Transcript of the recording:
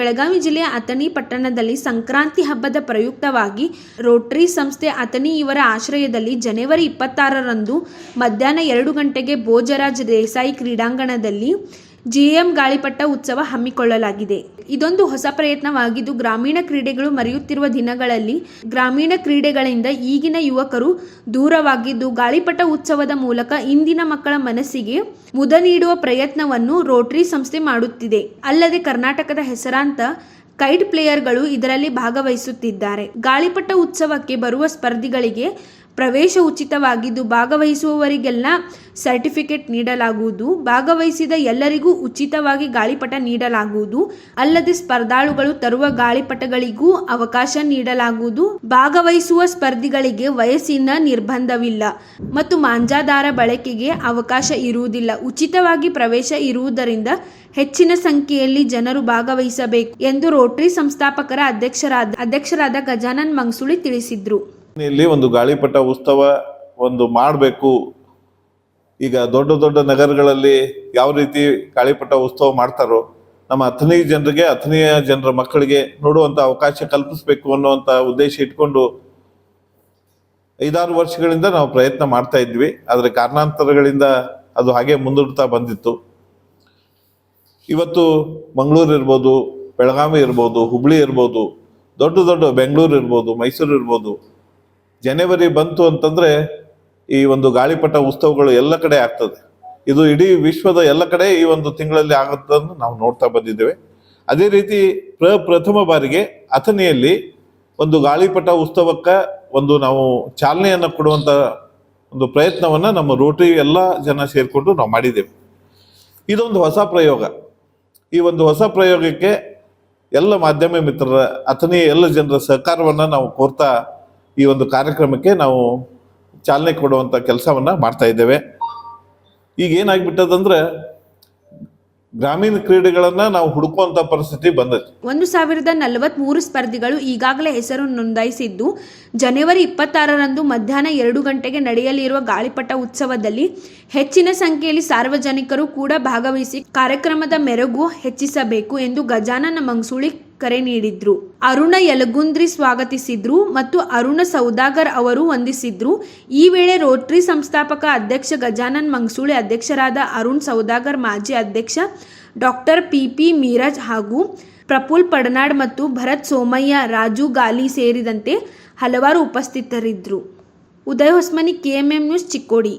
ಬೆಳಗಾವಿ ಜಿಲ್ಲೆಯ ಅಥಣಿ ಪಟ್ಟಣದಲ್ಲಿ ಸಂಕ್ರಾಂತಿ ಹಬ್ಬದ ಪ್ರಯುಕ್ತವಾಗಿ ರೋಟರಿ ಸಂಸ್ಥೆ ಅಥಣಿ ಇವರ ಆಶ್ರಯದಲ್ಲಿ ಜನವರಿ ಇಪ್ಪತ್ತಾರರಂದು ಮಧ್ಯಾಹ್ನ ಎರಡು ಗಂಟೆಗೆ ಭೋಜರಾಜ್ ದೇಸಾಯಿ ಕ್ರೀಡಾಂಗಣದಲ್ಲಿ ಜಿಎಂ ಗಾಳಿಪಟ ಉತ್ಸವ ಹಮ್ಮಿಕೊಳ್ಳಲಾಗಿದೆ. ಇದೊಂದು ಹೊಸ ಪ್ರಯತ್ನವಾಗಿದ್ದು, ಗ್ರಾಮೀಣ ಕ್ರೀಡೆಗಳು ಮರೆಯುತ್ತಿರುವ ದಿನಗಳಲ್ಲಿ ಗ್ರಾಮೀಣ ಕ್ರೀಡೆಗಳಿಂದ ಈಗಿನ ಯುವಕರು ದೂರವಾಗಿದ್ದು ಗಾಳಿಪಟ ಉತ್ಸವದ ಮೂಲಕ ಇಂದಿನ ಮಕ್ಕಳ ಮನಸ್ಸಿಗೆ ಮುದ ನೀಡುವ ಪ್ರಯತ್ನವನ್ನು ರೋಟರಿ ಸಂಸ್ಥೆ ಮಾಡುತ್ತಿದೆ. ಅಲ್ಲದೆ ಕರ್ನಾಟಕದ ಹೆಸರಾಂತ ಕೈಟ್ ಪ್ಲೇಯರ್ಗಳು ಇದರಲ್ಲಿ ಭಾಗವಹಿಸುತ್ತಿದ್ದಾರೆ. ಗಾಳಿಪಟ ಉತ್ಸವಕ್ಕೆ ಬರುವ ಸ್ಪರ್ಧಿಗಳಿಗೆ ಪ್ರವೇಶ ಉಚಿತವಾಗಿದ್ದು ಭಾಗವಹಿಸುವವರಿಗೆಲ್ಲ ಸರ್ಟಿಫಿಕೇಟ್ ನೀಡಲಾಗುವುದು. ಭಾಗವಹಿಸಿದ ಎಲ್ಲರಿಗೂ ಉಚಿತವಾಗಿ ಗಾಳಿಪಟ ನೀಡಲಾಗುವುದು. ಅಲ್ಲದೆ ಸ್ಪರ್ಧಾಳುಗಳು ತರುವ ಗಾಳಿಪಟಗಳಿಗೂ ಅವಕಾಶ ನೀಡಲಾಗುವುದು. ಭಾಗವಹಿಸುವ ಸ್ಪರ್ಧಿಗಳಿಗೆ ವಯಸ್ಸಿನ ನಿರ್ಬಂಧವಿಲ್ಲ ಮತ್ತು ಮಾಂಜಾದಾರ ಬಳಕೆಗೆ ಅವಕಾಶ ಇರುವುದಿಲ್ಲ. ಉಚಿತವಾಗಿ ಪ್ರವೇಶ ಇರುವುದರಿಂದ ಹೆಚ್ಚಿನ ಸಂಖ್ಯೆಯಲ್ಲಿ ಜನರು ಭಾಗವಹಿಸಬೇಕು ಎಂದು ರೋಟರಿ ಸಂಸ್ಥಾಪಕರ ಅಧ್ಯಕ್ಷರಾದ ಅಧ್ಯಕ್ಷರಾದ ಗಜಾನನ್ ಮಂಗ್ಸುಳಿ ತಿಳಿಸಿದ್ರು. ಇಲ್ಲಿ ಒಂದು ಗಾಳಿಪಟ ಉತ್ಸವ ಒಂದು ಮಾಡಬೇಕು. ಈಗ ದೊಡ್ಡ ದೊಡ್ಡ ನಗರಗಳಲ್ಲಿ ಯಾವ ರೀತಿ ಗಾಳಿಪಟ ಉತ್ಸವ ಮಾಡ್ತಾರೋ ನಮ್ಮ ಅಥಣಿ ಜನರಿಗೆ ಅಥನಿಯ ಜನರ ಮಕ್ಕಳಿಗೆ ನೋಡುವಂಥ ಅವಕಾಶ ಕಲ್ಪಿಸಬೇಕು ಅನ್ನುವಂಥ ಉದ್ದೇಶ ಇಟ್ಕೊಂಡು ಐದಾರು ವರ್ಷಗಳಿಂದ ನಾವು ಪ್ರಯತ್ನ ಮಾಡ್ತಾ ಇದ್ವಿ. ಆದರೆ ಕಾರಣಾಂತರಗಳಿಂದ ಅದು ಹಾಗೆ ಮುಂದೂಡ್ತಾ ಬಂದಿತ್ತು. ಇವತ್ತು ಮಂಗಳೂರು ಇರ್ಬೋದು, ಬೆಳಗಾವಿ ಇರ್ಬೋದು, ಹುಬ್ಳಿ ಇರ್ಬೋದು, ದೊಡ್ಡ ದೊಡ್ಡ ಬೆಂಗಳೂರು ಇರ್ಬೋದು, ಮೈಸೂರು ಇರ್ಬೋದು ಜನವರಿ ಬಂತು ಅಂತಂದ್ರೆ ಈ ಒಂದು ಗಾಳಿಪಟ ಉತ್ಸವಗಳು ಎಲ್ಲ ಕಡೆ ಆಗ್ತದೆ. ಇದು ಇಡೀ ವಿಶ್ವದ ಎಲ್ಲ ಕಡೆ ಈ ಒಂದು ತಿಂಗಳಲ್ಲಿ ಆಗುತ್ತನ್ನು ನಾವು ನೋಡ್ತಾ ಬಂದಿದ್ದೇವೆ. ಅದೇ ರೀತಿ ಪ್ರ ಪ್ರಥಮ ಬಾರಿಗೆ ಅಥನಿಯಲ್ಲಿ ಒಂದು ಗಾಳಿಪಟ ಉತ್ಸವಕ್ಕೆ ಒಂದು ನಾವು ಚಾಲನೆಯನ್ನು ಕೊಡುವಂತ ಒಂದು ಪ್ರಯತ್ನವನ್ನ ನಮ್ಮ ರೋಟರಿ ಎಲ್ಲ ಜನ ಸೇರಿಕೊಂಡು ನಾವು ಮಾಡಿದ್ದೇವೆ. ಇದೊಂದು ಹೊಸ ಪ್ರಯೋಗ. ಈ ಒಂದು ಹೊಸ ಪ್ರಯೋಗಕ್ಕೆ ಎಲ್ಲ ಮಾಧ್ಯಮ ಮಿತ್ರರ ಅಥನಿಯ ಎಲ್ಲ ಜನರ ಸಹಕಾರವನ್ನ ನಾವು ಕೋರ್ತಾ ಈ ಒಂದು ಕಾರ್ಯಕ್ರಮಕ್ಕೆ ನಾವು ಚಾಲನೆ ಕೊಡುವಂಥ ಕೆಲಸವನ್ನು ಮಾಡ್ತಾ ಇದ್ದೇವೆ. ಈಗ ಏನಾಗ್ಬಿಟ್ಟದಂದ್ರೆ ಗ್ರಾಮೀಣ ಕ್ರೀಡೆಗಳನ್ನ ನಾವು ಹುಡುಕುವಂತ ಪರಿಸ್ಥಿತಿ ಬಂದೈತಿ. ಒಂದು ಸಾವಿರದ ನಲವತ್ತ್ಮೂರು ಸ್ಪರ್ಧಿಗಳು ಈಗಾಗಲೇ ಹೆಸರು ನೋಂದಾಯಿಸಿದ್ದು, ಜನವರಿ ಇಪ್ಪತ್ತಾರರಂದು ಮಧ್ಯಾಹ್ನ ಎರಡು ಗಂಟೆಗೆ ನಡೆಯಲಿರುವ ಗಾಳಿಪಟ ಉತ್ಸವದಲ್ಲಿ ಹೆಚ್ಚಿನ ಸಂಖ್ಯೆಯಲ್ಲಿ ಸಾರ್ವಜನಿಕರು ಕೂಡ ಭಾಗವಹಿಸಿ ಕಾರ್ಯಕ್ರಮದ ಮೆರುಗು ಹೆಚ್ಚಿಸಬೇಕು ಎಂದು ಗಜಾನನ ಮಂಗ್ಸುಳಿ ಕರೆ ನೀಡಿದ್ರು. ಅರುಣ ಯಲಗುಂದ್ರಿ ಸ್ವಾಗತಿಸಿದ್ರು ಮತ್ತು ಅರುಣ ಸೌದಾಗರ್ ಅವರು ವಂದಿಸಿದ್ರು. ಈ ವೇಳೆ ರೋಟರಿ ಸಂಸ್ಥಾಪಕ ಅಧ್ಯಕ್ಷ ಗಜಾನನ್ ಮಂಗ್ಸೂಳೆ ಅಧ್ಯಕ್ಷರಾದ ಅರುಣ್ ಸೌದಾಗರ್ ಮಾಜಿ ಅಧ್ಯಕ್ಷ ಡಾಕ್ಟರ್ ಪಿ ಪಿ ಮೀರಜ್ ಹಾಗೂ ಪ್ರಫುಲ್ ಪಡನಾಡ್ ಮತ್ತು ಭರತ್ ಸೋಮಯ್ಯ, ರಾಜು ಗಾಲಿ ಸೇರಿದಂತೆ ಹಲವಾರು ಉಪಸ್ಥಿತರಿದ್ದರು. Uday Hosmani KMM news Chikkodi.